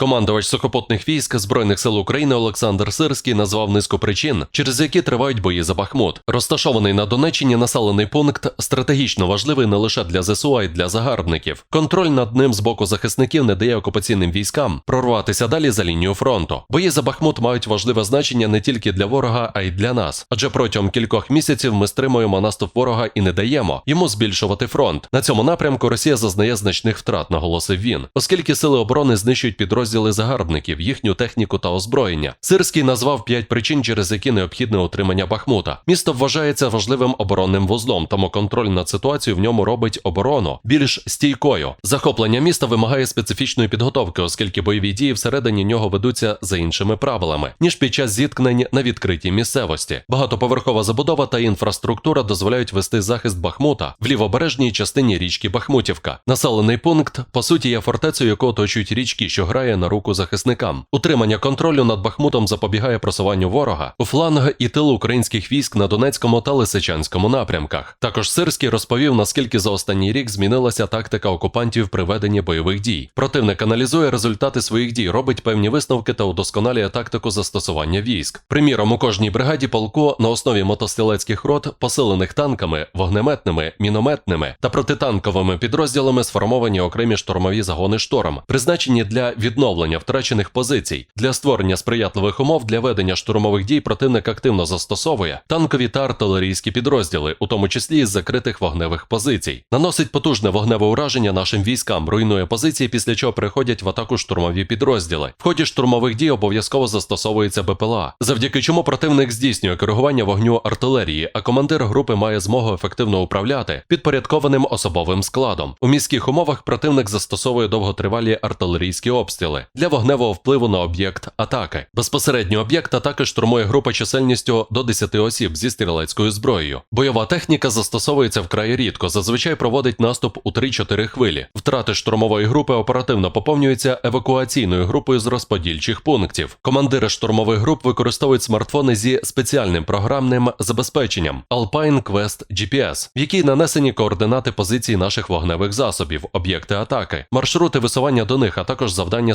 Командувач сухопутних військ Збройних сил України Олександр Сирський назвав низку причин, через які тривають бої за Бахмут. Розташований на Донеччині населений пункт стратегічно важливий не лише для ЗСУ, а й для загарбників. Контроль над ним з боку захисників не дає окупаційним військам прорватися далі за лінію фронту. Бої за Бахмут мають важливе значення не тільки для ворога, а й для нас. Адже протягом кількох місяців ми стримуємо наступ ворога і не даємо йому збільшувати фронт. На цьому напрямку Росія зазнає значних втрат, наголосив він, оскільки сили оборони знищують підрозділи загарбників, їхню техніку та озброєння. Сирський назвав п'ять причин, через які необхідне утримання Бахмута. Місто вважається важливим оборонним вузлом, тому контроль над ситуацією в ньому робить оборону більш стійкою. Захоплення міста вимагає специфічної підготовки, оскільки бойові дії всередині нього ведуться за іншими правилами, ніж під час зіткнень на відкритій місцевості. Багатоповерхова забудова та інфраструктура дозволяють вести захист Бахмута в лівобережній частині річки Бахмутівка. Населений пункт, по суті, є фортецею, яку оточують річки, що грає на руку захисникам. Утримання контролю над Бахмутом запобігає просуванню ворога у фланг і тил українських військ на Донецькому та Лисичанському напрямках. Також Сирський розповів, наскільки за останній рік змінилася тактика окупантів при веденні бойових дій. Противник аналізує результати своїх дій, робить певні висновки та удосконалює тактику застосування військ. Приміром, у кожній бригаді полку на основі мотострілецьких рот, посилених танками, вогнеметними, мінометними та протитанковими підрозділами сформовані окремі штурмові загони шторм, призначені для відновлення втрачених позицій. Для створення сприятливих умов для ведення штурмових дій противник активно застосовує танкові та артилерійські підрозділи, у тому числі із закритих вогневих позицій. Наносить потужне вогневе ураження нашим військам, руйнує позиції, після чого приходять в атаку штурмові підрозділи. В ході штурмових дій обов'язково застосовується БПЛА, завдяки чому противник здійснює коригування вогню артилерії, а командир групи має змогу ефективно управляти підпорядкованим особовим складом. У міських умовах противник застосовує довготривалі артилерійські обстріли для вогневого впливу на об'єкт атаки. Безпосередньо об'єкт атаки штурмує група чисельністю до 10 осіб зі стрілецькою зброєю. Бойова техніка застосовується вкрай рідко, зазвичай проводить наступ у 3-4 хвилі. Втрати штурмової групи оперативно поповнюються евакуаційною групою з розподільчих пунктів. Командири штурмових груп використовують смартфони зі спеціальним програмним забезпеченням Alpine Quest GPS, в якій нанесені координати позицій наших вогневих засобів, об'єкти атаки, маршрути висування до них, а також завдання